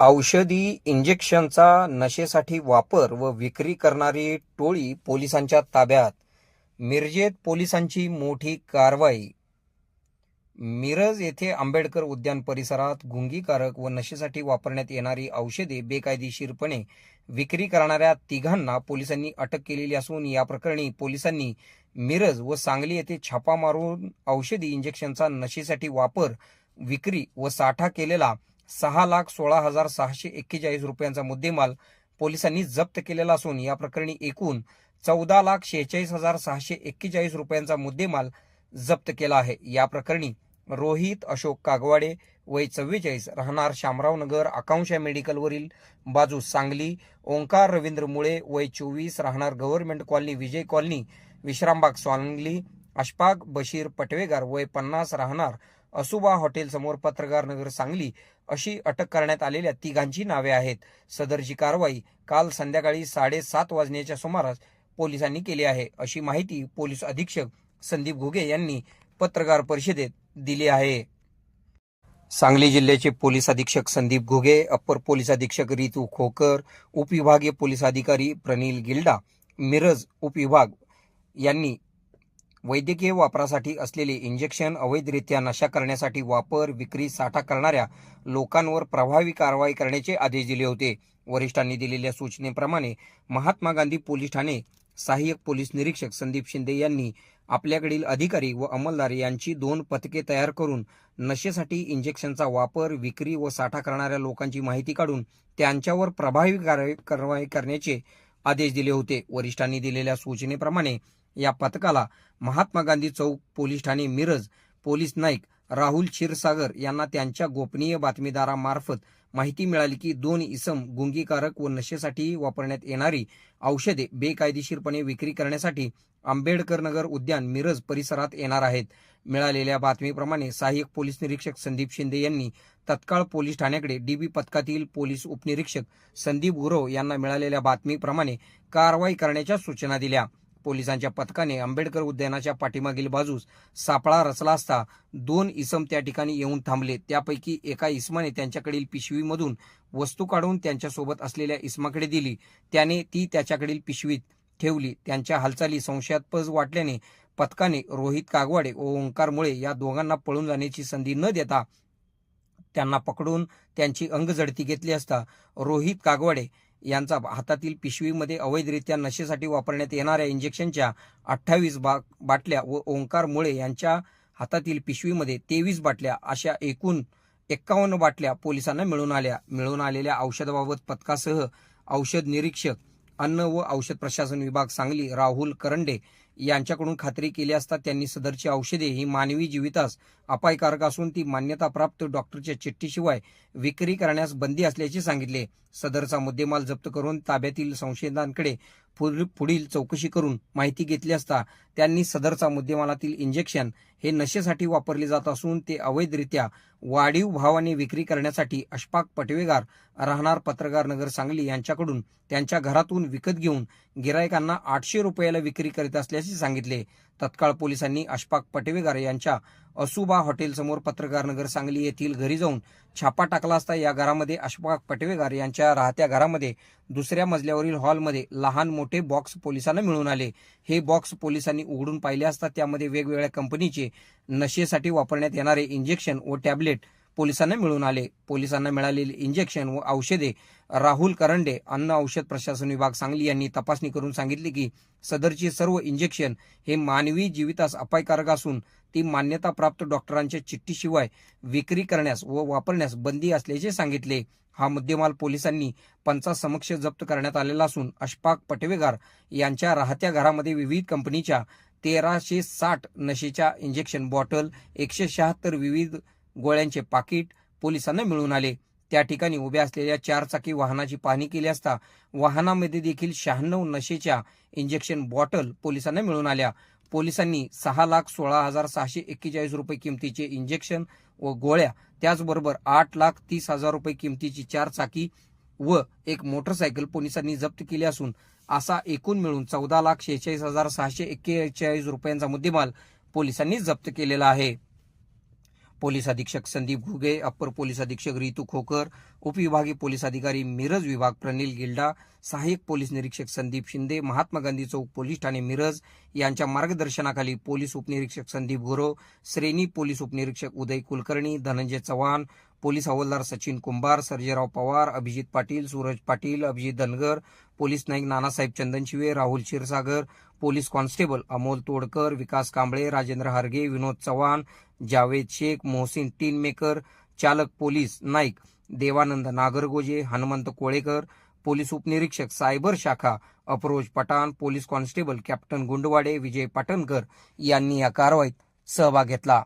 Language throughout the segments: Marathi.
औषधी इंजेक्शनचा नशेसाठी वापर व विक्री करणारी टोळी पोलिसांच्या ताब्यात. मिरजेत पोलिसांची मोठी कारवाई. मिरज येथे आंबेडकर उद्यान परिसरात गुंगीकारक व नशेसाठी वापरण्यात येणारी औषधे बेकायदेशीरपणे विक्री करणाऱ्या तिघांना पोलिसांनी अटक केलेली असून या प्रकरणी पोलिसांनी मिरज व सांगली येथे छापा मारून औषधी इंजेक्शनचा नशेसाठी वापर विक्री व साठा केलेला सहा लाख सोळा हजार सहाशे एक्केचाळीस रुपयांचा मुद्देमाल पोलिसांनी जप्त केलेला असून या प्रकरणी एकूण चौदा लाख शेहेचाळीस हजार सहाशे एक्केचाळीस रुपयांचा मुद्देमाल जप्त केला आहे. या प्रकरणी रोहित अशोक कागवाडे वय चव्वेचाळीस राहणार शामराव नगर आकांक्षा मेडिकलवरील बाजू सांगली ओंकार रवींद्र मुळे वय चोवीस राहणार government colony Vijay colony Vishrambag Sangli Ashfaq Bashir Patvegar वय पन्नास राहणार असुबा हॉटेलसमोर पत्रकार नगर सांगली अशी अटक करण्यात आलेल्या तिघांची नावे आहेत. सदरची कारवाई काल संध्याकाळी साडेसात वाजण्याच्या सुमारास पोलिसांनी केली आहे अशी माहिती पोलीस अधीक्षक संदीप घुगे यांनी पत्रकार परिषदेत दिली आहे. सांगली जिल्ह्याचे पोलीस अधीक्षक संदीप घुगे अप्पर पोलीस अधीक्षक रितू खोकर उपविभागीय पोलीस अधिकारी प्रनिल गिल्डा मिरज उपविभाग यांनी वैद्यकीय वापरासाठी असलेले इंजेक्शन अवैधरित्या नशा करण्यासाठी वापर विक्री साठा करणाऱ्या लोकांवर प्रभावी कारवाई करण्याचे आदेश दिले होते. वरिष्ठांनी दिलेल्या सूचनेप्रमाणे महात्मा गांधी पोलीस ठाणे सहाय्यक पोलीस निरीक्षक संदीप शिंदे यांनी आपल्याकडील अधिकारी व अंमलदार यांची दोन पथके तयार करून नशेसाठी इंजेक्शनचा वापर विक्री व साठा करणाऱ्या लोकांची माहिती काढून त्यांच्यावर प्रभावी कारवाई कारवाई करण्याचे आदेश दिले होते. वरिष्ठांनी दिलेल्या सूचनेप्रमाणे या पथकाला महात्मा गांधी चौक पोलीस ठाणे मिरज पोलीस नाईक राहुल क्षीरसागर यांना त्यांच्या गोपनीय बातमीदारामार्फत माहिती मिळाली की दोन इसम गुंगीकारक व नशेसाठी वापरण्यात येणारी औषधे बेकायदेशीरपणे विक्री करण्यासाठी आंबेडकर नगर उद्यान मिरज परिसरात येणार आहेत. मिळालेल्या बातमीप्रमाणे सहाय्यक पोलीस निरीक्षक संदीप शिंदे यांनी तत्काळ पोलीस ठाण्याकडे डीबी पथकातील पोलीस उपनिरीक्षक संदीप गुरव यांना मिळालेल्या बातमीप्रमाणे कारवाई करण्याच्या सूचना दिल्या. पोलिसांच्या पथकाने आंबेडकर उद्यानाच्या पाठीमागील बाजूस सापळा रचला असता दोन इसम त्या ठिकाणी येऊन थांबले. त्यापैकी एका इसमाने त्यांच्याकडील पिशवीमधून वस्तू काढून त्यांच्यासोबत असलेल्या इसमाकडे दिली. त्याने ती त्याच्याकडील पिशवीत ठेवली. त्यांच्या हालचाली संशयास्पद वाटल्याने पथकाने रोहित कागवाडे व ओंकार मुळे या दोघांना पळून जाण्याची संधी न देता त्यांना पकडून त्यांची अंगजडती घेतली असता रोहित कागवाडे यांचा हातातील पिशवीमध्ये अवैधरित्या नशेसाठी वापरण्यात येणाऱ्या इंजेक्शनच्या अठ्ठावीस बा बाटल्या व ओंकार मुळे यांच्या हातातील पिशवीमध्ये तेवीस बाटल्या अशा एकूण एक्कावन्न बाटल्या पोलिसांना मिळून आल्या. मिळून आलेल्या औषधाबाबत पथकासह औषध निरीक्षक अन्न व औषध प्रशासन विभाग सांगली राहुल करंडे यांच्याकडून खात्री केली असता त्यांनी सदरची औषधे ही मानवी जीवितास अपायकारक असून ती मान्यताप्राप्त डॉक्टरच्या चिठ्ठीशिवाय विक्री करण्यास बंदी असल्याचे सांगितले. सदरचा मुद्देमाल जप्त करून ताब्यातील संशयितांकडे पुढील पुढील चौकशी करून माहिती घेतली असता त्यांनी सदरचा मुद्देमालातील इंजेक्शन हे नशेसाठी वापरले जात असून ते अवैधरित्या वाढीव भावाने विक्री करण्यासाठी अशफाक पटवेगार राहणार पत्रकार नगर सांगली यांच्याकडून त्यांच्या घरातून विकत घेऊन गिरायकांना आठशे रुपयाला विक्री करीत असल्याचे सांगितले. तत्काळ पोलिसांनी अशफाक पटवेगार यांच्या असुबा हॉटेलसमोर पत्रकार नगर सांगली येथील घरी जाऊन छापा टाकला असता या घरामध्ये अशफाक पटवेगार यांच्या राहत्या घरामध्ये दुसऱ्या मजल्यावरील हॉलमध्ये लहान मोठे बॉक्स पोलिसांना मिळून आले. हे बॉक्स पोलिसांनी उघडून पाहिले असता त्यामध्ये वेगवेगळ्या कंपनीचे नशेसाठी वापरण्यात येणारे इंजेक्शन व टॅबलेट पोलिसांना मिळून आले. पोलिसांना मिळालेली इंजेक्शन व औषधे. राहुल करंडे अन्न औषध प्रशासन विभाग सांगली यांनी तपासणी करून सांगितली की सदरची सर्व इंजेक्शन हे मानवी जीवितास अपायकारक असून ती मान्यताप्राप्त डॉक्टरांच्या चिठ्ठीशिवाय विक्री करण्यास व वापरण्यास बंदी असल्याचे सांगितले. हा मुद्देमाल पोलिसांनी पंचासमक्ष जप्त करण्यात आलेला असून अशफाक पटवेगार यांच्या राहत्या घरामध्ये विविध कंपनीच्या तेराशे साठ नशेच्या इंजेक्शन बॉटल एकशे शहात्तर विविध गोळ्यांचे पाकिट पोलिसांना मिळून आले. त्या ठिकाणी उभ्या असलेल्या चारचाकी वाहनाची पाहणी केली असता वाहनामध्ये देखील शहाण्णव नशेच्या इंजेक्शन बॉटल पोलिसांना मिळून आल्या. पोलिसांनी सहा लाख सोळा हजार सहाशे एक्केचाळीस रुपये किमतीचे इंजेक्शन व गोळ्या त्याचबरोबर आठ लाख तीस हजार रुपये किमतीची चार चाकी व एक मोटरसायकल पोलिसांनी जप्त केली असून असा एकूण मिळून चौदा लाख शेहेचाळीस हजार सहाशे एक्केचाळीस रुपयांचा मुद्देमाल पोलिसांनी जप्त केलेला आहे. पोलीस अधीक्षक संदीप घुगे अप्पर पोलीस अधीक्षक रितू खोकर उपविभागीय पोलीस अधिकारी मिरज विभाग प्रनिल गिल्डा सहाय्यक पोलीस निरीक्षक संदीप शिंदे महात्मा गांधी चौक पोलीस ठाणे मिरज यांच्या मार्गदर्शनाखाली पोलीस उपनिरीक्षक संदीप गुरव श्रेणी पोलीस उपनिरीक्षक उदय कुलकर्णी धनंजय चव्हाण पोलीस हवालदार सचिन कुंभार सर्जेराव पवार अभिजित पाटील सूरज पाटील अभिजित धनगर पोलीस नाईक नानासाहेब चंदनशिवे राहुल क्षीरसागर पोलीस कॉन्स्टेबल अमोल तोडकर विकास कांबळे राजेंद्र हारगे विनोद चव्हाण जावेद शेख मोहसिन टीनमेकर चालक पोलीस नाईक देवानंद नागरगोजे हनुमंत कोळेकर पोलीस उपनिरीक्षक सायबर शाखा Afroz Pathan police constable captain Gundwade Vijay Patankar यांनी या कारवाईत सहभाग घेतला.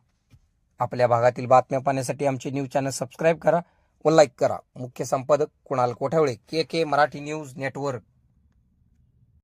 आपल्या भागातील बातम्या पाहण्यासाठी आमचे न्यूज चॅनल सबस्क्राईब करा व लाईक करा. मुख्य संपादक Kunal Kothawale K K Marathi news network.